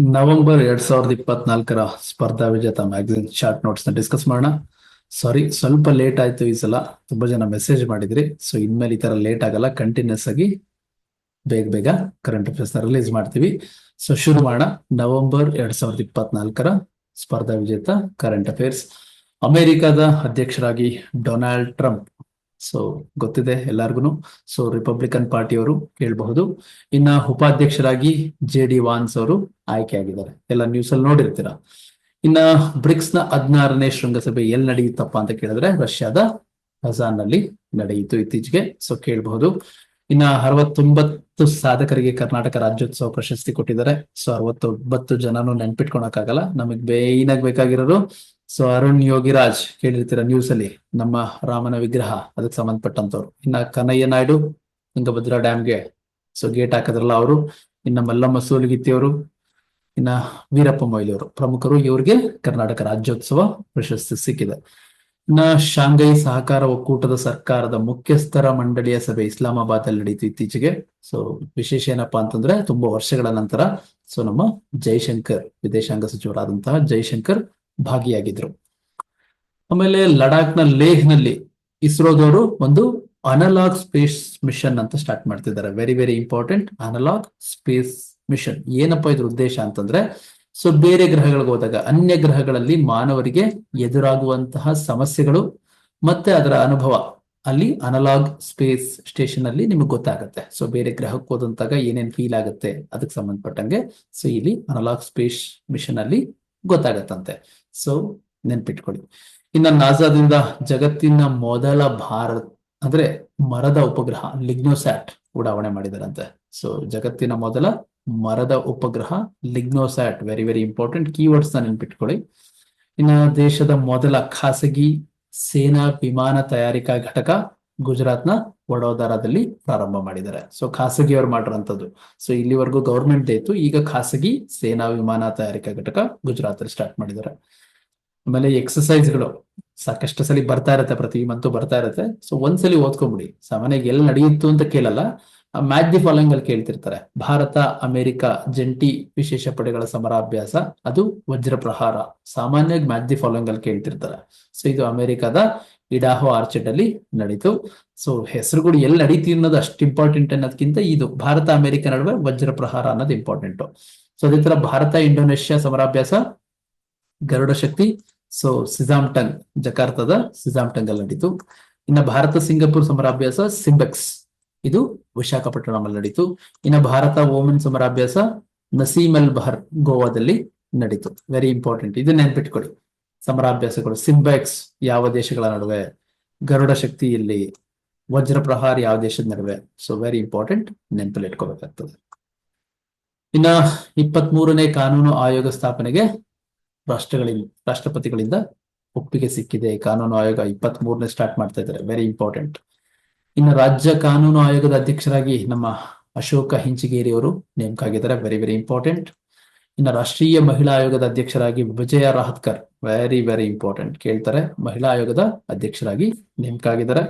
November ಎರಡ್ ಸಾವಿರದ ಇಪ್ಪತ್ನಾಲ್ಕರ ಸ್ಪರ್ಧಾ ವಿಜೇತ ಮ್ಯಾಗಝಿನ್ ಶಾರ್ಟ್ ನೋಟ್ಸ್ನ ಡಿಸ್ಕಸ್ ಮಾಡೋಣ. ಸಾರಿ ಸ್ವಲ್ಪ ಲೇಟ್ ಆಯ್ತು ಈ ಸಲ. ತುಂಬಾ ಜನ ಮೆಸೇಜ್ ಮಾಡಿದ್ರಿ. ಸೊ ಇನ್ಮೇಲೆ ಈ ತರ ಲೇಟ್ ಆಗಲ್ಲ. ಕಂಟಿನ್ಯೂಸ್ ಆಗಿ ಬೇಗ ಬೇಗ ಕರೆಂಟ್ ಅಫೇರ್ಸ್ನ ರಿಲೀಸ್ ಮಾಡ್ತೀವಿ. ಸೊ ಶುರು ಮಾಡೋಣ. ನವೆಂಬರ್ ಎರಡ್ ಸಾವಿರದ ಇಪ್ಪತ್ನಾಲ್ಕರ ಸ್ಪರ್ಧಾ ವಿಜೇತ ಕರೆಂಟ್ ಅಫೇರ್ಸ್ ಅಮೆರಿಕದ ಅಧ್ಯಕ್ಷರಾಗಿ ಡೊನಾಲ್ಡ್ ಟ್ರಂಪ್ ಸೊ ಗೊತ್ತಿದೆ ಎಲ್ಲಾರ್ಗು ಸೊ ರಿಪಬ್ಲಿಕನ್ ಪಾರ್ಟಿಯವರು ಕೇಳಬಹುದು ಇನ್ನ ಉಪಾಧ್ಯಕ್ಷರಾಗಿ ಜೆ ಡಿ ವಾನ್ಸ್ ಅವರು ಆಯ್ಕೆಯಾಗಿದ್ದಾರೆ. ಎಲ್ಲ ನ್ಯೂಸ್ ಅಲ್ಲಿ ನೋಡಿರ್ತೀರಾ? ಇನ್ನ ಬ್ರಿಕ್ಸ್ನ ಹದಿನಾರನೇ ಶೃಂಗಸಭೆ ಎಲ್ಲಿ ನಡೆಯುತ್ತಪ್ಪ ಅಂತ ಕೇಳಿದ್ರೆ ರಷ್ಯಾದ ಕಜಾನ್ನಲ್ಲಿ ನಡೆಯಿತು ಇತ್ತೀಚೆಗೆ. ಸೊ ಕೇಳಬಹುದು. ಇನ್ನ ಅರವತ್ತೊಂಬತ್ತು ಸಾಧಕರಿಗೆ ಕರ್ನಾಟಕ ರಾಜ್ಯೋತ್ಸವ ಪ್ರಶಸ್ತಿ ಕೊಟ್ಟಿದ್ದಾರೆ. ಸೊ ಅರವತ್ತೊಂಬತ್ತು ಜನನು ನೆನ್ಪಿಟ್ಕೊಳಕ್ಕಾಗಲ್ಲ. ನಮಗ್ ಬೇಯ್ನ್ ಆಗಿ ಬೇಕಾಗಿರೋರು ಸೊ ಅರುಣ್ ಯೋಗಿರಾಜ್ ಕೇಳಿರ್ತೀರ ನ್ಯೂಸ್ ಅಲ್ಲಿ, ನಮ್ಮ ರಾಮನ ವಿಗ್ರಹ, ಅದಕ್ಕೆ ಸಂಬಂಧಪಟ್ಟಂತವ್ರು ಇನ್ನ ಕನಯ್ಯ ನಾಯ್ಡು, ತುಂಗಭದ್ರಾ ಡ್ಯಾಮ್ಗೆ ಸೊ ಗೇಟ್ ಹಾಕದ್ರಲ್ಲ ಅವರು, ಇನ್ನ ಮಲ್ಲಮ್ಮ ಸೋಲಿಗಿತ್ತಿಯವರು, ಇನ್ನ ವೀರಪ್ಪ ಮೊಯ್ಲಿಯವರು. ಪ್ರಮುಖರು ಇವ್ರಿಗೆ ಕರ್ನಾಟಕ ರಾಜ್ಯೋತ್ಸವ ಪ್ರಶಸ್ತಿ ಸಿಕ್ಕಿದೆ. ಇನ್ನ ಶಾಂಘೈ ಸಹಕಾರ ಒಕ್ಕೂಟದ ಸರ್ಕಾರದ ಮುಖ್ಯಸ್ಥರ ಮಂಡಳಿಯ ಸಭೆ ಇಸ್ಲಾಮಾಬಾದ್ ಅಲ್ಲಿ ನಡೀತು ಇತ್ತೀಚೆಗೆ. ಸೊ ವಿಶೇಷ ಏನಪ್ಪಾ ಅಂತಂದ್ರೆ, ತುಂಬಾ ವರ್ಷಗಳ ನಂತರ ಸೊ ನಮ್ಮ ಜೈಶಂಕರ್, ವಿದೇಶಾಂಗ ಸಚಿವರಾದಂತಹ ಜೈಶಂಕರ್ ಭಾಗಿಯಾಗಿದ್ರು. ಆಮೇಲೆ ಲಡಾಖ್ನ ಲೇಹ್ನಲ್ಲಿ ಇಸ್ರೋದವರು ಒಂದು ಅನಲಾಗ್ ಸ್ಪೇಸ್ ಮಿಷನ್ ಅಂತ ಸ್ಟಾರ್ಟ್ ಮಾಡ್ತಿದ್ದಾರೆ. Very very important analog space mission. ಏನಪ್ಪಾ ಇದ್ರ ಉದ್ದೇಶ ಅಂತಂದ್ರೆ, ಸೊ ಬೇರೆ ಗ್ರಹಗಳಿಗೆ ಹೋದಾಗ, ಅನ್ಯ ಗ್ರಹಗಳಲ್ಲಿ ಮಾನವರಿಗೆ ಎದುರಾಗುವಂತಹ ಸಮಸ್ಯೆಗಳು ಮತ್ತೆ ಅದರ ಅನುಭವ ಅಲ್ಲಿ ಅನಲಾಗ್ ಸ್ಪೇಸ್ ಸ್ಟೇಷನ್ ಅಲ್ಲಿ ನಿಮಗೆ ಗೊತ್ತಾಗುತ್ತೆ. ಸೊ ಬೇರೆ ಗ್ರಹಕ್ಕೆ ಹೋದಂತಾಗ ಏನೇನ್ ಫೀಲ್ ಆಗುತ್ತೆ ಅದಕ್ಕೆ ಸಂಬಂಧಪಟ್ಟಂಗೆ, ಸೊ ಇಲ್ಲಿ ಅನಲಾಗ್ ಸ್ಪೇಸ್ ಮಿಷನ್ ಅಲ್ಲಿ ಗೊತ್ತಾಗತ್ತಂತೆ. ಸೊ ನೆನ್ಪಿಟ್ಕೊಳ್ಳಿ. ಇನ್ನ ನಾಸಾದಿಂದ ಜಗತ್ತಿನ ಮೊದಲ ಭಾರತ್, ಅಂದ್ರೆ ಮರದ ಉಪಗ್ರಹ, ಲಿಗ್ನೋಸ್ಯಾಟ್ ಉಡಾವಣೆ ಮಾಡಿದಾರಂತೆ. ಸೊ ಜಗತ್ತಿನ ಮೊದಲ ಮರದ ಉಪಗ್ರಹ, ಲಿಗ್ನೋಸ್ಯಾಟ್ ವೆರಿ ವೆರಿ ಇಂಪಾರ್ಟೆಂಟ್ ಕೀವರ್ಡ್ಸ್ನ ನೆನ್ಪಿಟ್ಕೊಳ್ಳಿ. ಇನ್ನ ದೇಶದ ಮೊದಲ ಖಾಸಗಿ ಸೇನಾ ವಿಮಾನ ತಯಾರಿಕಾ ಘಟಕ ಗುಜರಾತ್ನ ವಡೋದರಾದಲ್ಲಿ ಪ್ರಾರಂಭ ಮಾಡಿದ್ದಾರೆ. ಸೊ ಖಾಸಗಿಯವರು ಮಾಡಿರೋಂಥದ್ದು. ಸೊ ಇಲ್ಲಿವರೆಗೂ ಗೌರ್ಮೆಂಟ್ ಇತ್ತು. ಈಗ ಖಾಸಗಿ ಸೇನಾ ವಿಮಾನ ತಯಾರಿಕಾ ಘಟಕ ಗುಜರಾತ್ ಅಲ್ಲಿ ಸ್ಟಾರ್ಟ್ ಮಾಡಿದ್ದಾರೆ. ಆಮೇಲೆ ಎಕ್ಸಸೈಸ್ಗಳು ಸಾಕಷ್ಟು ಸಲ ಬರ್ತಾ ಇರತ್ತೆ, ಪ್ರತಿ ಮಂತು ಬರ್ತಾ ಇರತ್ತೆ. ಸೊ ಒಂದ್ಸಲಿ ಓದ್ಕೊಂಬಿಡಿ. ಸಾಮಾನ್ಯವಾಗಿ ಎಲ್ಲಿ ನಡೆಯಿತು ಅಂತ ಕೇಳಲ್ಲ. ಮ್ಯಾಚ್ ದಿ ಫಾಲೋಯಿಂಗ್ ಅಲ್ಲಿ ಕೇಳ್ತಿರ್ತಾರೆ. ಭಾರತ, ಅಮೆರಿಕ, ಜಂಟಿ ವಿಶೇಷ ಪಡೆಗಳ ಸಮರಾಭ್ಯಾಸ, ಅದು ವಜ್ರ ಪ್ರಹಾರ ಸಾಮಾನ್ಯವಾಗಿ ಮ್ಯಾಚ್ ದಿ ಫಾಲೋಯಿಂಗ್ ಅಲ್ಲಿ ಕೇಳ್ತಿರ್ತಾರೆ. ಸೊ ಇದು ಅಮೆರಿಕದ ಇಡಾಹೋ ಆರ್ಚೆಡ್ ಅಲ್ಲಿ ನಡೀತು ಸೊ ಹೆಸರುಗಳು ಎಲ್ಲಿ ನಡೀತಿ ಅನ್ನೋದು ಅಷ್ಟು ಇಂಪಾರ್ಟೆಂಟ್ ಅನ್ನೋದಕ್ಕಿಂತ ಇದು ಭಾರತ ಅಮೆರಿಕ ನಡುವೆ ವಜ್ರ ಪ್ರಹಾರ ಅನ್ನೋದು ಇಂಪಾರ್ಟೆಂಟ್ ಸೊ ಅದೇ ತರ ಭಾರತ, ಇಂಡೋನೇಷ್ಯಾ ಸಮರಾಭ್ಯಾಸ ಗರುಡ ಶಕ್ತಿ. ಸೊ ಸಿಜಾಮ್ಟಂಗ್, ಜಕಾರ್ತದ ಸಿಜಾಮ್ಟಂಗ್ ಅಲ್ಲಿ ನಡೀತು. ಇನ್ನ ಭಾರತ, ಸಿಂಗಾಪುರ್ ಸಮರಾಭ್ಯಾಸ ಸಿಂಬೆಕ್ಸ್, ಇದು ವಿಶಾಖಪಟ್ಟಣಂ ಅಲ್ಲಿ ನಡೀತು. ಇನ್ನ ಭಾರತ, ಓಮೆನ್ ಸಮರಾಭ್ಯಾಸ ನಸೀಮಲ್ ಬಹರ್ ಗೋವಾದಲ್ಲಿ ನಡೀತು. ವೆರಿ ಇಂಪಾರ್ಟೆಂಟ್ ಇದು ನೆನ್ಪಿಟ್ಕೊಳ್ಳಿ. ಸಮರಾಭ್ಯಾಸಗಳು. ಸಿಂಬೆಕ್ಸ್ ಯಾವ ದೇಶಗಳ ನಡುವೆ? ಗರುಡ ಶಕ್ತಿ ಇಲ್ಲಿ ವಜ್ರ ಪ್ರಹಾರ ಯಾವ ದೇಶದ ನಡುವೆ? ಸೊ ವೆರಿ ಇಂಪಾರ್ಟೆಂಟ್ ನೆನಪಲ್ಲಿ ಇಟ್ಕೋಬೇಕಾಗ್ತದೆ. ಇನ್ನ ಇಪ್ಪತ್ತ್ ಮೂರನೇ ಕಾನೂನು ಆಯೋಗ ಸ್ಥಾಪನೆಗೆ ರಾಷ್ಟ್ರಗಳಿಂದ, ರಾಷ್ಟ್ರಪತಿಗಳಿಂದ ಒಪ್ಪಿಗೆ ಸಿಕ್ಕಿದೆ. ಕಾನೂನು ಆಯೋಗ ಇಪ್ಪತ್ತ್ ಮೂರನೇ ಸ್ಟಾರ್ಟ್ ಮಾಡ್ತಾ ಇದ್ದಾರೆ. ವೆರಿ ಇಂಪಾರ್ಟೆಂಟ್ ಇನ್ನು ರಾಜ್ಯ ಕಾನೂನು ಆಯೋಗದ ಅಧ್ಯಕ್ಷರಾಗಿ ನಮ್ಮ ಅಶೋಕ ಹಿಂಚಿಗೇರಿ ಅವರು ನೇಮಕ ಆಗಿದ್ದಾರೆ ವೆರಿ ವೆರಿ ಇಂಪಾರ್ಟೆಂಟ್ ಇನ್ನು ರಾಷ್ಟ್ರೀಯ ಮಹಿಳಾ ಆಯೋಗದ ಅಧ್ಯಕ್ಷರಾಗಿ Vijaya Rahatkar. Very very important ಕೇಳ್ತಾರೆ. ಮಹಿಳಾ ಆಯೋಗದ ಅಧ್ಯಕ್ಷರಾಗಿ ನೇಮಕ ಆಗಿದ್ದಾರೆ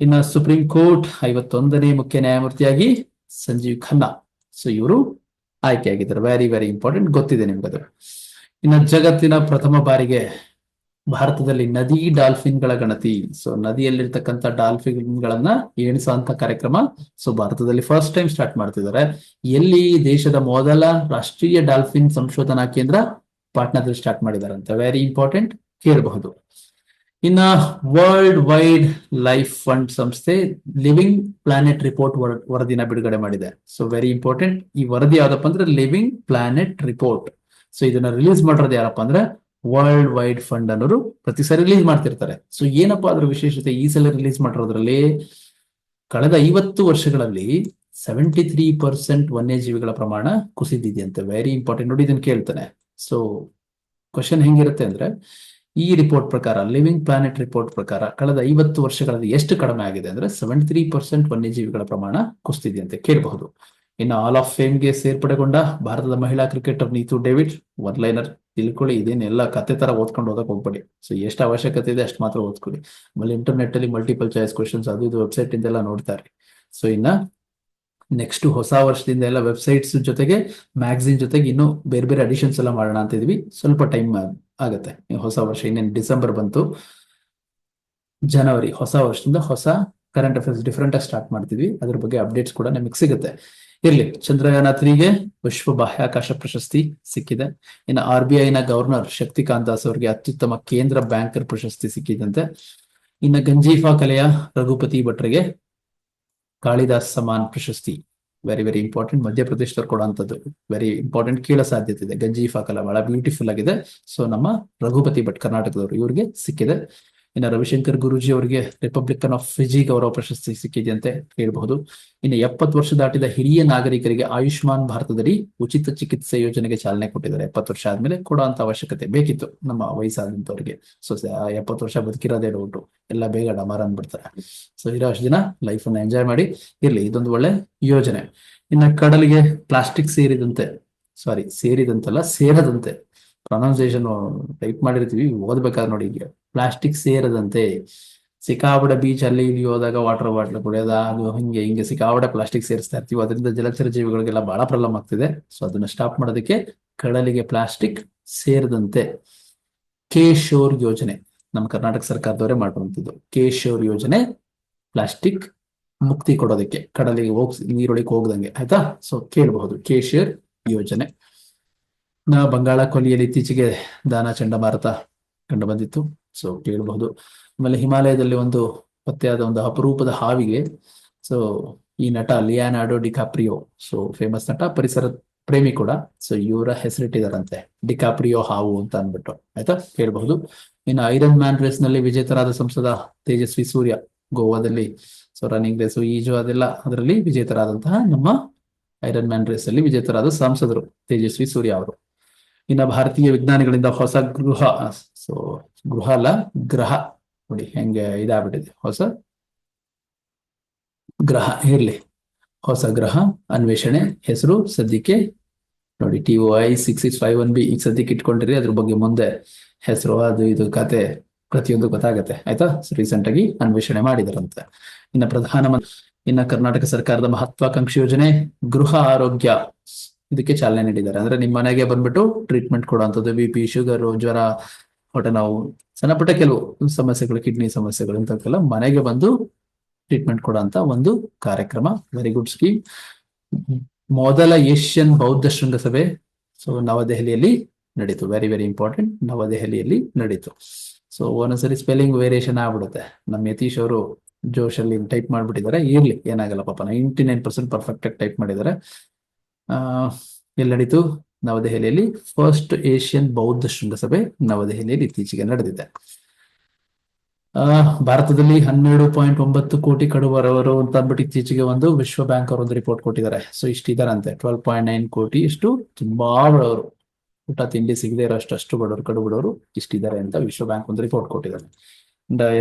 ಇನ್ನು ಸುಪ್ರೀಂ ಕೋರ್ಟ್ ಐವತ್ತೊಂದನೇ ಮುಖ್ಯ ನ್ಯಾಯಮೂರ್ತಿಯಾಗಿ ಸಂಜೀವ್ ಖನ್ನಾ. ಸೊ ಇವರು ಆಯ್ಕೆಯಾಗಿದ್ದಾರೆ. ವೆರಿ ವೆರಿ ಇಂಪಾರ್ಟೆಂಟ್ ಗೊತ್ತಿದೆ ನಿಮ್ಗದು. ಇನ್ನು ಜಗತ್ತಿನ ಪ್ರಥಮ ಬಾರಿಗೆ ಭಾರತದಲ್ಲಿ ನದಿ ಡಾಲ್ಫಿನ್ಗಳ ಗಣತಿ. ಸೊ ನದಿಯಲ್ಲಿರ್ತಕ್ಕಂಥ ಡಾಲ್ಫಿನ್ಗಳನ್ನ ಎಣಿಸುವಂತ ಕಾರ್ಯಕ್ರಮ ಸೊ ಭಾರತದಲ್ಲಿ ಫಸ್ಟ್ ಟೈಮ್ ಸ್ಟಾರ್ಟ್ ಮಾಡ್ತಿದ್ದಾರೆ. ಎಲ್ಲಿ ದೇಶದ ಮೊದಲ ರಾಷ್ಟ್ರೀಯ ಡಾಲ್ಫಿನ್ ಸಂಶೋಧನಾ ಕೇಂದ್ರ ಪಾಟ್ನಾದಲ್ಲಿ ಸ್ಟಾರ್ಟ್ ಮಾಡಿದಾರಂತೆ ವೆರಿ ಇಂಪಾರ್ಟೆಂಟ್ ಕೇಳಬಹುದು. ಇನ್ನ ವರ್ಲ್ಡ್ ವೈಡ್ ಲೈಫ್ ಫಂಡ್ ಸಂಸ್ಥೆ ಲಿವಿಂಗ್ ಪ್ಲಾನೆಟ್ ರಿಪೋರ್ಟ್ ವರದಿನ ಬಿಡುಗಡೆ ಮಾಡಿದೆ. ಸೊ ವೆರಿ ಇಂಪಾರ್ಟೆಂಟ್ ಈ ವರದಿ ಯಾವ್ದಪ್ಪ ಅಂದ್ರೆ ಲಿವಿಂಗ್ ಪ್ಲಾನೆಟ್ ರಿಪೋರ್ಟ್ ಸೊ ಇದನ್ನ ರಿಲೀಸ್ ಮಾಡಿರೋದು ಯಾರಪ್ಪ ಅಂದ್ರೆ ವರ್ಲ್ಡ್ ವೈಡ್ ಫಂಡ್ ಅನ್ನೋರು ಪ್ರತಿ ಸಾರಿ ರಿಲೀಸ್ ಮಾಡ್ತಿರ್ತಾರೆ. ಸೊ ಏನಪ್ಪಾ ಅದ್ರ ವಿಶೇಷತೆ? ಈ ಸಲ ರಿಲೀಸ್ ಮಾಡಿರೋದ್ರಲ್ಲಿ ಕಳೆದ ಐವತ್ತು ವರ್ಷಗಳಲ್ಲಿ ಸೆವೆಂಟಿ ತ್ರೀ ಪರ್ಸೆಂಟ್ ವನ್ಯಜೀವಿಗಳ ಪ್ರಮಾಣ ಕುಸಿದಿದೆಯಂತೆ ವೆರಿ ಇಂಪಾರ್ಟೆಂಟ್ ನೋಡಿ ಇದನ್ನ ಕೇಳ್ತಾನೆ. ಸೊ ಕ್ವಶನ್ ಹೆಂಗಿರುತ್ತೆ ಅಂದ್ರೆ, ಈ ರಿಪೋರ್ಟ್ ಪ್ರಕಾರ ಲಿವಿಂಗ್ ಪ್ಲಾನೆಟ್ ರಿಪೋರ್ಟ್ ಪ್ರಕಾರ ಕಳೆದ ಐವತ್ತು ವರ್ಷಗಳಲ್ಲಿ ಎಷ್ಟು ಕಡಿಮೆ ಆಗಿದೆ ಅಂದ್ರೆ ಸೆವೆಂಟಿ ತ್ರೀ ಪರ್ಸೆಂಟ್ ವನ್ಯಜೀವಿಗಳ ಪ್ರಮಾಣ ಕುಸಿದಿದೆಯಂತೆ ಕೇಳಬಹುದು. ಇನ್ನು ಆಲ್ ಆಫ್ ಫೇಮ್ಗೆ ಸೇರ್ಪಡೆಗೊಂಡ ಭಾರತದ ಮಹಿಳಾ cricketer Neetu David one liner ತಿಳ್ಕೊಳ್ಳಿ ಇದೇನೆಲ್ಲ ಕತೆ ತರ ಓದ್ಕೊಂಡು ಓದಕ್ ಹೋಗ್ಬೇಡಿ. ಸೊ ಎಷ್ಟು ಅವಶ್ಯಕತೆ ಇದೆ ಅಷ್ಟು ಮಾತ್ರ ಓದ್ಕೊಳ್ಳಿ. ಆಮೇಲೆ ಇಂಟರ್ನೆಟ್ ಅಲ್ಲಿ ಮಲ್ಟಿಪಲ್ ಚಾಯ್ಸ್ ಕ್ವಶನ್ಸ್ ಅದು ಇದು ವೆಬ್ಸೈಟ್ ಇಂದೆಲ್ಲ ನೋಡ್ತಾರೆ ಸೊ ಇನ್ನ ನೆಕ್ಸ್ಟ್ ಹೊಸ ವರ್ಷದಿಂದ ಎಲ್ಲ ವೆಬ್ಸೈಟ್ಸ್ ಜೊತೆಗೆ ಮ್ಯಾಗ್ಝಿನ್ ಜೊತೆಗೆ ಇನ್ನೂ ಬೇರೆ ಬೇರೆ ಅಡಿಷನ್ಸ್ ಎಲ್ಲ ಮಾಡೋಣ ಅಂತ ಇದೀವಿ. ಸ್ವಲ್ಪ ಟೈಮ್ ಆಗುತ್ತೆ. ಹೊಸ ವರ್ಷ, ಇನ್ನೇನು ಡಿಸೆಂಬರ್ ಬಂತು. ಜನವರಿ ಹೊಸ ವರ್ಷದಿಂದ ಹೊಸ ಕರೆಂಟ್ ಅಫೇರ್ಸ್ ಡಿಫ್ರೆಂಟ್ ಆಗಿ ಸ್ಟಾರ್ಟ್ ಮಾಡ್ತಿದ್ವಿ. ಅದ್ರ ಬಗ್ಗೆ ಅಪ್ಡೇಟ್ಸ್ ಕೂಡ ನಿಮಗೆ ಸಿಗುತ್ತೆ. ಇರ್ಲಿ. ಚಂದ್ರಯಾನ ತ್ರೀಗೆ ವಿಶ್ವ ಬಾಹ್ಯಾಕಾಶ ಪ್ರಶಸ್ತಿ ಸಿಕ್ಕಿದೆ. ಇನ್ನು ಆರ್ ಬಿ ಐನ ಗವರ್ನರ್ ಶಕ್ತಿಕಾಂತ್ ದಾಸ್ ಅವರಿಗೆ ಅತ್ಯುತ್ತಮ ಕೇಂದ್ರ ಬ್ಯಾಂಕರ್ ಪ್ರಶಸ್ತಿ ಸಿಕ್ಕಿದಂತೆ. ಇನ್ನು ಗಂಜೀಫಾ ಕಲೆಯ ರಘುಪತಿ ಭಟ್ರಿಗೆ ಕಾಳಿದಾಸ್ ಸಮಾನ್ ಪ್ರಶಸ್ತಿ. ವೆರಿ ವೆರಿ ಇಂಪಾರ್ಟೆಂಟ್ ಮಧ್ಯಪ್ರದೇಶದವ್ರು ಕೊಡುವಂಥದ್ದು ವೆರಿ ಇಂಪಾರ್ಟೆಂಟ್ ಕೀಳ ಸಾಧ್ಯತೆ ಇದೆ. ಗಂಜೀಫಾ ಕಲೆ ಬಹಳ ಬ್ಯೂಟಿಫುಲ್ ಆಗಿದೆ. ಸೊ ನಮ್ಮ ರಘುಪತಿ ಭಟ್ ಕರ್ನಾಟಕದವರು ಇವರಿಗೆ ಸಿಕ್ಕಿದೆ. ಇನ್ನು ರವಿಶಂಕರ್ ಗುರುಜಿ ಅವರಿಗೆ ರಿಪಬ್ಲಿಕನ್ ಆಫ್ ಫಿಜಿ ಗೌರವ ಪ್ರಶಸ್ತಿ ಸಿಕ್ಕಿದೆ ಅಂತ ಹೇಳ್ಬಹುದು. ಇನ್ನು ಎಪ್ಪತ್ತು ವರ್ಷ ದಾಟಿದ ಹಿರಿಯ ನಾಗರಿಕರಿಗೆ ಆಯುಷ್ಮಾನ್ ಭಾರತದಲ್ಲಿ ಉಚಿತ ಚಿಕಿತ್ಸೆ ಯೋಜನೆಗೆ ಚಾಲನೆ ಕೊಟ್ಟಿದ್ದಾರೆ. ಎಪ್ಪತ್ತು ವರ್ಷ ಆದ್ಮೇಲೆ ಕೊಡುವಂತ ಅವಶ್ಯಕತೆ ಬೇಕಿತ್ತು ನಮ್ಮ ವಯಸ್ಸಾದಂತವ್ರಿಗೆ ಸೊ, ಎಪ್ಪತ್ತು ವರ್ಷ ಬದುಕಿರೋದೇ ಡೌಟು ಎಲ್ಲ ಬೇಗ ಡಮಾರ ಅಂದ್ಬಿಡ್ತಾರೆ. ಸೊ ಇರೋ ಅಷ್ಟು ದಿನ ಲೈಫ್ ಅನ್ನ ಎಂಜಾಯ್ ಮಾಡಿ ಇರ್ಲಿ. ಇದೊಂದು ಒಳ್ಳೆ ಯೋಜನೆ. ಇನ್ನು ಕಡಲಿಗೆ ಪ್ಲಾಸ್ಟಿಕ್ ಸೇರಿದಂತೆ ಸಾರಿ ಸೇರಿದಂತಲ್ಲ, ಸೇರದಂತೆ ಪ್ರೊನೌನ್ಸಿಯೇಷನ್ ಟೈಪ್ ಮಾಡಿರ್ತೀವಿ, ಓದ್ಬೇಕಾದ್ರೆ ನೋಡಿ ಪ್ಲಾಸ್ಟಿಕ್ ಸೇರದಂತೆ ಸಿಕ್ಕಾಬಡ ಬೀಚ್ ಅಲ್ಲಿ ಇಲ್ಲಿ ಹೋದಾಗ ವಾಟರ್ ಬಾಟ್ಲ್ ಕುಡಿಯೋದ, ಅದು ಹಿಂಗೆ ಹಿಂಗೆ ಸಿಕ್ಕಾಬಡ ಪ್ಲಾಸ್ಟಿಕ್ ಸೇರಿಸ್ತಾ ಇರ್ತೀವಿ. ಅದರಿಂದ ಜಲಚರ ಜೀವಿಗಳಿಗೆಲ್ಲ ಬಹಳ ಪ್ರಾಬ್ಲಮ್ ಆಗ್ತಿದೆ. ಸೊ ಅದನ್ನ ಸ್ಟಾಪ್ ಮಾಡೋದಕ್ಕೆ ಕಡಲಿಗೆ ಪ್ಲಾಸ್ಟಿಕ್ ಸೇರದಂತೆ ಕೇಶೋರ್ ಯೋಜನೆ ನಮ್ಮ ಕರ್ನಾಟಕ ಸರ್ಕಾರದವರೇ ಮಾಡುವಂಥದ್ದು ಕೇಶೋರ್ ಯೋಜನೆ ಪ್ಲಾಸ್ಟಿಕ್ ಮುಕ್ತಿ ಕೊಡೋದಕ್ಕೆ. ಕಡಲಿಗೆ ಹೋಗ್, ನೀರೊಳಗೆ ಹೋಗದಂಗೆ. ಆಯ್ತಾ? ಸೊ ಕೇಳಬಹುದು. ಕೇಶೋರ್ ಯೋಜನೆ. ನ ಬಂಗಾಳ ಕೊಲ್ಲಿಯಲ್ಲಿ ಇತ್ತೀಚೆಗೆ ದಾನ ಚಂಡಮಾರುತ ಕಂಡು ಬಂದಿತ್ತು. ಸೊ ಕೇಳಬಹುದು. ಆಮೇಲೆ ಹಿಮಾಲಯದಲ್ಲಿ ಒಂದು ಪತ್ತೆಯಾದ ಒಂದು ಅಪರೂಪದ ಹಾವಿಗೆ ಸೊ ಈ ನಟ ಲಿಯಾನಾಡೋ ಡಿಕಾಪ್ರಿಯೋ ಸೊ ಫೇಮಸ್ ನಟ, ಪರಿಸರ ಪ್ರೇಮಿ ಕೂಡ. ಸೊ ಇವರ ಹೆಸರಿಟ್ಟಿದಾರಂತೆ ಡಿಕಾಪ್ರಿಯೋ ಹಾವು ಅಂತ ಅಂದ್ಬಿಟ್ಟು. ಆಯ್ತಾ? ಕೇಳಬಹುದು. ಇನ್ನು ಐರನ್ ಮ್ಯಾನ್ ರೇಸ್ನಲ್ಲಿ ವಿಜೇತರಾದ ಸಂಸದ ತೇಜಸ್ವಿ ಸೂರ್ಯ, ಗೋವಾದಲ್ಲಿ. ಸೊ ರನ್ನಿಂಗ್ ರೇಸ್ ಈಜು ಅದೆಲ್ಲ ಅದರಲ್ಲಿ ವಿಜೇತರಾದಂತಹ ನಮ್ಮ ಐರನ್ ಮ್ಯಾನ್ ರೇಸ್ ಅಲ್ಲಿ ವಿಜೇತರಾದ ಸಂಸದರು ತೇಜಸ್ವಿ ಸೂರ್ಯ ಅವರು. ಇನ್ನು ಭಾರತೀಯ ವಿಜ್ಞಾನಿಗಳಿಂದ ಹೊಸ ಗೃಹ ಸೊ ಗೃಹ ಅಲ್ಲ ಗ್ರಹ. ನೋಡಿ, ಹೆಂಗೆ ಇದಾಗ್ಬಿಟ್ಟಿದೆ. ಹೊಸ ಗ್ರಹ, ಇರ್ಲಿ. ಹೊಸ ಗ್ರಹ, ಅನ್ವೇಷಣೆ, ಹೆಸರು, ಸದ್ಯಕ್ಕೆ. ನೋಡಿ T O I six six five one B ಈಗ ಸದ್ಯಕ್ಕೆ ಇಟ್ಕೊಂಡಿರಿ, ಅದ್ರ ಬಗ್ಗೆ ಮುಂದೆ ಹೆಸರು, ಅದು, ಇದು, ಕತೆ, ಪ್ರತಿಯೊಂದು ಗೊತ್ತಾಗತ್ತೆ. ಆಯ್ತಾ? ರೀಸೆಂಟ್ ಆಗಿ ಅನ್ವೇಷಣೆ ಮಾಡಿದಾರಂತೆ. ಇನ್ನ ಪ್ರಧಾನಮಂತ್ರಿ, ಇನ್ನ ಕರ್ನಾಟಕ ಸರ್ಕಾರದ ಮಹತ್ವಾಕಾಂಕ್ಷಿ ಯೋಜನೆ, ಗೃಹ ಆರೋಗ್ಯ. ಇದಕ್ಕೆ ಚಾಲನೆ ನೀಡಿದ್ದಾರೆ. ಅಂದ್ರೆ ನಿಮ್ಮ ಮನೆಗೆ ಬಂದ್ಬಿಟ್ಟು ಟ್ರೀಟ್ಮೆಂಟ್ ಕೊಡುವಂಥದ್ದು ಬಿ ಪಿ ಶುಗರ್ ಜ್ವರ, ಹೊಟ್ಟೆ ನಾವು, ಸಣ್ಣಪುಟ್ಟ ಕೆಲವು ಸಮಸ್ಯೆಗಳು ಕಿಡ್ನಿ ಸಮಸ್ಯೆಗಳು ಇಂಥಕ್ಕೆಲ್ಲ ಮನೆಗೆ ಬಂದು ಟ್ರೀಟ್ಮೆಂಟ್ ಕೊಡುವಂತ ಒಂದು ಕಾರ್ಯಕ್ರಮ. ವೆರಿ ಗುಡ್ ಸ್ಕೀಮ್ ಮೊದಲ ಏಷ್ಯನ್ ಬೌದ್ಧ ಶೃಂಗಸಭೆ ಸೊ ನವದೆಹಲಿಯಲ್ಲಿ ನಡೀತು. ವೆರಿ ವೆರಿ ಇಂಪಾರ್ಟೆಂಟ್ ನವದೆಹಲಿಯಲ್ಲಿ ನಡೀತು. ಸೊ ಒಂದೊಂದ್ಸರಿ ಸ್ಪೆಲ್ಲಿಂಗ್ ವೇರಿಯೇಷನ್ ಆಗ್ಬಿಡುತ್ತೆ. ನಮ್ಮ ಯತೀಶ್ ಅವರು ಜೋಶಲ್ಲಿ ಟೈಪ್ ಮಾಡ್ಬಿಟ್ಟಿದ್ದಾರೆ. ಇರ್ಲಿ, ಏನಾಗಲ್ಲ ಪಾಪ. ನೈಂಟಿ ನೈನ್ ಪರ್ಸೆಂಟ್ ಪರ್ಫೆಕ್ಟ್ ಆಗಿ ಟೈಪ್ ಮಾಡಿದ್ದಾರೆ. ಎಲ್ಲಿ ನಡೀತು? ನವದೆಹಲಿಯಲ್ಲಿ ಫಸ್ಟ್ ಏಷ್ಯನ್ ಬೌದ್ಧ ಶೃಂಗಸಭೆ ನವದೆಹಲಿಯಲ್ಲಿ ಇತ್ತೀಚೆಗೆ ನಡೆದಿದೆ. ಭಾರತದಲ್ಲಿ ಹನ್ನೆರಡು ಪಾಯಿಂಟ್ ಒಂಬತ್ತು ಕೋಟಿ ಕಡುಬರವರು ಅಂತ ಅಂದ್ಬಿಟ್ಟು ಇತ್ತೀಚೆಗೆ ಒಂದು ವಿಶ್ವ ಬ್ಯಾಂಕ್ ಅವರು ಒಂದು ರಿಪೋರ್ಟ್ ಕೊಟ್ಟಿದ್ದಾರೆ. ಸೊ ಇಷ್ಟಿದಾರಂತೆ ಟ್ವೆಲ್ ಪಾಯಿಂಟ್ ನೈನ್ ಕೋಟಿ ಇಷ್ಟು ತುಂಬಾ ಬಡವರು. ಊಟ, ತಿಂಡಿ ಸಿಗದೆ ಇರೋಷ್ಟು ಅಷ್ಟು ಬಡವರು, ಕಡು ಬಡವರು ಇಷ್ಟಿದ್ದಾರೆ ಅಂತ ವಿಶ್ವ ಬ್ಯಾಂಕ್ ಒಂದು ರಿಪೋರ್ಟ್ ಕೊಟ್ಟಿದ್ದಾರೆ.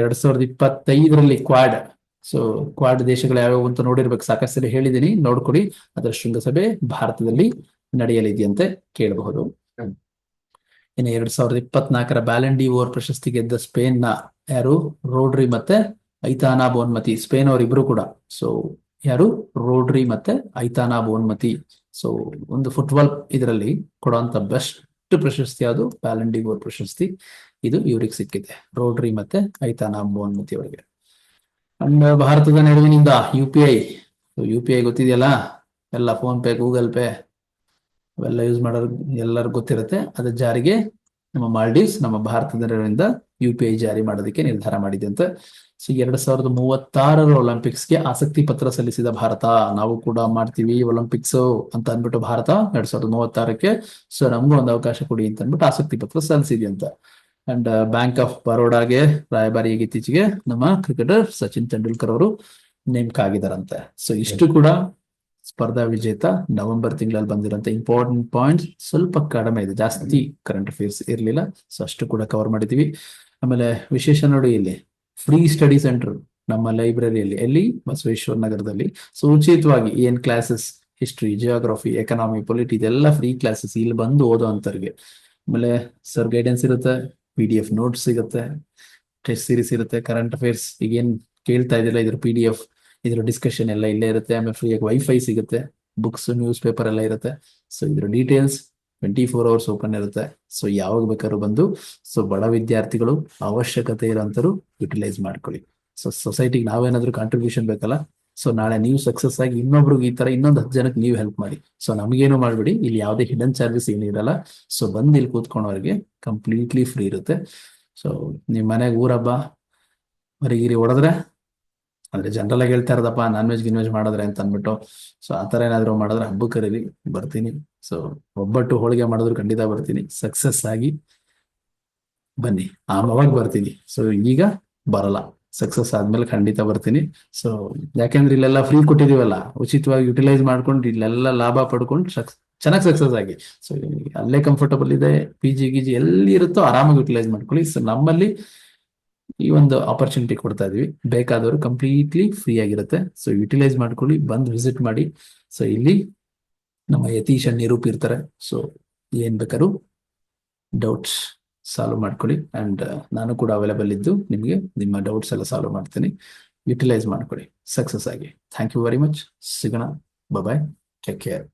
ಎರಡ್ ಸಾವಿರದ ಇಪ್ಪತ್ತೈದರಲ್ಲಿ ಕ್ವಾಡ್ ಸೊ ಕ್ವಾಡ್ ದೇಶಗಳು ಯಾವ್ಯಾವ ಅಂತ ನೋಡಿರ್ಬೇಕು ಸಾಕಷ್ಟು ಸರಿ ಹೇಳಿದೀನಿ ನೋಡ್ಕೊಡಿ. ಅದರ ಶೃಂಗಸಭೆ ಭಾರತದಲ್ಲಿ ನಡೆಯಲಿದೆಯಂತೆ ಕೇಳಬಹುದು. ಇನ್ನು ಎರಡ್ ಸಾವಿರದ ಇಪ್ಪತ್ನಾಲ್ಕರ ಬ್ಯಾಲೆಂಡಿ ಓವರ್ ಪ್ರಶಸ್ತಿ ಗೆದ್ದ ಸ್ಪೇನ್ನ ಯಾರು? ರೋಡ್ರಿ ಮತ್ತೆ ಐತಾನಾ ಬೋನ್ಮತಿ. ಸ್ಪೇನ್ ಅವರಿಬ್ರು ಕೂಡ. ಸೊ ಯಾರು? ರೋಡ್ರಿ ಮತ್ತೆ ಐತಾನಾ ಬೋನ್ಮತಿ. ಸೊ ಒಂದು ಫುಟ್ಬಾಲ್ ಇದರಲ್ಲಿ ಕೊಡುವಂತ ಬೆಸ್ಟ್ ಪ್ರಶಸ್ತಿ ಅದು ಬ್ಯಾಲೆಂಡಿ ಓವರ್ ಪ್ರಶಸ್ತಿ. ಇದು ಇವ್ರಿಗೆ ಸಿಕ್ಕಿದೆ. ರೋಡ್ರಿ ಮತ್ತೆ ಐತಾನಾ ಬೋನ್ಮತಿ ಅವರಿಗೆ ಅಂಡ್ ಭಾರತದ ನೆರವಿನಿಂದ U P I U P I ಗೊತ್ತಿದೆಯಲ್ಲ? ಎಲ್ಲ ಫೋನ್ ಪೇ, ಗೂಗಲ್ ಪೇ, ಅವೆಲ್ಲ ಯೂಸ್ ಮಾಡೋರು ಎಲ್ಲರಿಗೂ ಗೊತ್ತಿರುತ್ತೆ. ಅದ್ರ ಜಾರಿಗೆ ನಮ್ಮ ಮಾಲ್ಡೀವ್ಸ್ ನಮ್ಮ ಭಾರತದ ನೆರವಿನಿಂದ ಯು ಪಿ ಐ ಜಾರಿ ಮಾಡೋದಕ್ಕೆ ನಿರ್ಧಾರ ಮಾಡಿದೆ ಅಂತ. ಸೊ ಎರಡ್ ಸಾವಿರದ ಮೂವತ್ತಾರರ ಒಲಿಂಪಿಕ್ಸ್ಗೆ ಆಸಕ್ತಿ ಪತ್ರ ಸಲ್ಲಿಸಿದ ಭಾರತ. ನಾವು ಕೂಡ ಮಾಡ್ತೀವಿ ಒಲಿಂಪಿಕ್ಸ್ ಅಂತ ಅಂದ್ಬಿಟ್ಟು ಭಾರತ ಎರಡ್ ಸಾವಿರದ ಮೂವತ್ತಾರಕ್ಕೆ. ಸೊ ನಮಗೂ ಒಂದು ಅವಕಾಶ ಕೊಡಿ ಅಂತ ಅಂದ್ಬಿಟ್ಟು ಆಸಕ್ತಿ ಪತ್ರ ಸಲ್ಲಿಸಿದೆ ಅಂತ. ಅಂಡ್ ಬ್ಯಾಂಕ್ ಆಫ್ ಬರೋಡಾಗೆ ರಾಯಭಾರಿಯಾಗಿ ಇತ್ತೀಚೆಗೆ ನಮ್ಮ ಕ್ರಿಕೆಟರ್ ಸಚಿನ್ ತೆಂಡೂಲ್ಕರ್ ಅವರು ನೇಮಕ ಆಗಿದಾರಂತೆ ಸೊ ಇಷ್ಟು ಕೂಡ ಸ್ಪರ್ಧಾ ವಿಜೇತ ನವೆಂಬರ್ ತಿಂಗಳಲ್ಲಿ ಬಂದಿರೋ ಇಂಪಾರ್ಟೆಂಟ್ ಪಾಯಿಂಟ್ಸ್ ಸ್ವಲ್ಪ ಕಡಿಮೆ ಇದೆ. ಜಾಸ್ತಿ ಕರೆಂಟ್ ಅಫೇರ್ಸ್ ಇರಲಿಲ್ಲ. ಸೊ ಅಷ್ಟು ಕೂಡ ಕವರ್ ಮಾಡಿದೀವಿ ಆಮೇಲೆ ವಿಶೇಷ ನೋಡಿ ಇಲ್ಲಿ ಫ್ರೀ ಸ್ಟಡಿ ಸೆಂಟರ್ ನಮ್ಮ ಲೈಬ್ರರಿಯಲ್ಲಿ ಎಲ್ಲಿ? ಬಸವೇಶ್ವರ ನಗರದಲ್ಲಿ. ಸೊ ಉಚಿತವಾಗಿ ಏನ್ classes history geography economy polity free free classes ಇಲ್ಲಿ ಬಂದು ಓದೋ ಅಂತವ್ರಿಗೆ ಆಮೇಲೆ ಸರ್ ಗೈಡೆನ್ಸ್ ಇರುತ್ತೆ. ಪಿ ಡಿ ಎಫ್ ನೋಟ್ಸ್ ಸಿಗುತ್ತೆ ಟೆಸ್ಟ್ ಸೀರೀಸ್ ಇರುತ್ತೆ ಕರೆಂಟ್ ಅಫೇರ್ಸ್ ಈಗ ಏನ್ ಕೇಳ್ತಾ ಇದಿಲ್ಲ ಇದ್ರ ಪಿ ಡಿ ಎಫ್ ಇದ್ರ ಡಿಸ್ಕಷನ್ ಎಲ್ಲ ಇಲ್ಲೇ ಇರುತ್ತೆ, ಆಮೇಲೆ ಫ್ರೀಯಾಗಿ ವೈಫೈ ಸಿಗುತ್ತೆ ಬುಕ್ಸ್ ನ್ಯೂಸ್ ಪೇಪರ್ ಎಲ್ಲ ಇರುತ್ತೆ. ಸೊ ಇದ್ರ details twenty four hours open ಇರುತ್ತೆ. ಸೊ ಯಾವಾಗ ಬೇಕಾದ್ರೂ ಬಂದು ಸೊ ಬಡ ವಿದ್ಯಾರ್ಥಿಗಳು ಅವಶ್ಯಕತೆ ಇರೋಂಥವ್ರು ಯುಟಿಲೈಸ್ ಮಾಡ್ಕೊಳ್ಳಿ. ಸೊ ಸೊಸೈಟಿಗೆ ನಾವೇನಾದ್ರೂ ಕಾಂಟ್ರಿಬ್ಯೂಷನ್ ಬೇಕಲ್ಲ ಸೊ ನಾಳೆ ನೀವು ಸಕ್ಸಸ್ ಆಗಿ ಇನ್ನೊಬ್ರಿಗೆ ಈ ತರ ಇನ್ನೊಂದು ಹತ್ತು ಜನಕ್ಕೆ ನೀವು ಹೆಲ್ಪ್ ಮಾಡಿ. ಸೊ ನಮಗೇನು ಮಾಡ್ಬಿಡಿ, ಇಲ್ಲಿ ಯಾವುದೇ ಹಿಡನ್ ಚಾರ್ಜಸ್ ಏನಿರಲ್ಲ ಸೊ ಬಂದು ಇಲ್ಲಿ ಕೂತ್ಕೊಂಡವ್ರಿಗೆ ಕಂಪ್ಲೀಟ್ಲಿ ಫ್ರೀ ಇರುತ್ತೆ. ಸೊ ನಿಮ್ಮ ಮನೆಗೆ ಊರಬ್ಬ, ಮರಿಗಿರಿ ಹೊಡೆದ್ರೆ ಅಂದ್ರೆ ಜನರಲ್ ಆಗಿ ಹೇಳ್ತಾ ಇರೋದಪ್ಪ ನಾನ್ ವೆಜ್ ಗಿನ್ ವೆಜ್ ಮಾಡಿದ್ರೆ ಅಂತ ಅಂದ್ಬಿಟ್ಟು. ಸೊ ಆ ತರ ಏನಾದ್ರು ಮಾಡಿದ್ರೆ ಹಬ್ಬ ಕರೀರಿ, ಬರ್ತೀನಿ. ಸೊ ಒಬ್ಬಟ್ಟು ಹೋಳಿಗೆ ಮಾಡಿದ್ರು ಖಂಡಿತ ಬರ್ತೀನಿ. ಸಕ್ಸಸ್ ಆಗಿ ಬನ್ನಿ. ಆವಾಗ ಬರ್ತೀನಿ. ಸೊ ಈಗ ಬರಲ್ಲ. ಸಕ್ಸಸ್ ಆದ್ಮೇಲೆ ಖಂಡಿತ ಬರ್ತೀನಿ. ಸೊ ಯಾಕೆಂದ್ರೆ ಇಲ್ಲೆಲ್ಲ ಫ್ರೀ ಕೊಟ್ಟಿದೀವಲ್ಲ, ಉಚಿತವಾಗಿ ಯುಟಿಲೈಸ್ ಮಾಡ್ಕೊಂಡು ಇಲ್ಲೆಲ್ಲ ಲಾಭ ಪಡ್ಕೊಂಡು ಚೆನ್ನಾಗಿ ಸಕ್ಸಸ್ ಆಗಿ. ಸೊ ಅಲ್ಲೇ ಕಂಫರ್ಟಬಲ್ ಇದೆ ಪಿ ಜಿ ಗಿಜಿ ಎಲ್ಲಿ ಇರುತ್ತೋ ಆರಾಮಾಗಿ ಯುಟಿಲೈಸ್ ಮಾಡ್ಕೊಳ್ಳಿ. ಸೊ ನಮ್ಮಲ್ಲಿ ಈ ಒಂದು ಆಪರ್ಚುನಿಟಿ ಕೊಡ್ತಾ ಇದೀವಿ. ಬೇಕಾದವರು ಕಂಪ್ಲೀಟ್ಲಿ ಫ್ರೀ ಆಗಿರುತ್ತೆ. ಸೊ ಯುಟಿಲೈಸ್ ಮಾಡ್ಕೊಳ್ಳಿ, ಬಂದು ವಿಸಿಟ್ ಮಾಡಿ. ಸೊ ಇಲ್ಲಿ ನಮ್ಮ ಯತೀಶ್ ನಿರೂಪಿರ್ತಾರೆ ಸೊ ಏನ್ ಬೇಕಾದ್ರು ಡೌಟ್ಸ್ ಸಾಲ್ವ್ ಮಾಡ್ಕೊಳ್ಳಿ. ಅಂಡ್ ನಾನು ಕೂಡ ಅವೈಲೇಬಲ್ ಇದ್ದು ನಿಮಗೆ ನಿಮ್ಮ ಡೌಟ್ಸ್ ಎಲ್ಲ ಸಾಲ್ವ್ ಮಾಡ್ತೀನಿ. ಯುಟಿಲೈಸ್ ಮಾಡ್ಕೊಳ್ಳಿ. ಸಕ್ಸಸ್ ಆಗಿ. ಥ್ಯಾಂಕ್ ಯು ವೆರಿ ಮಚ್ ಸಿಗೋಣ. Bye take care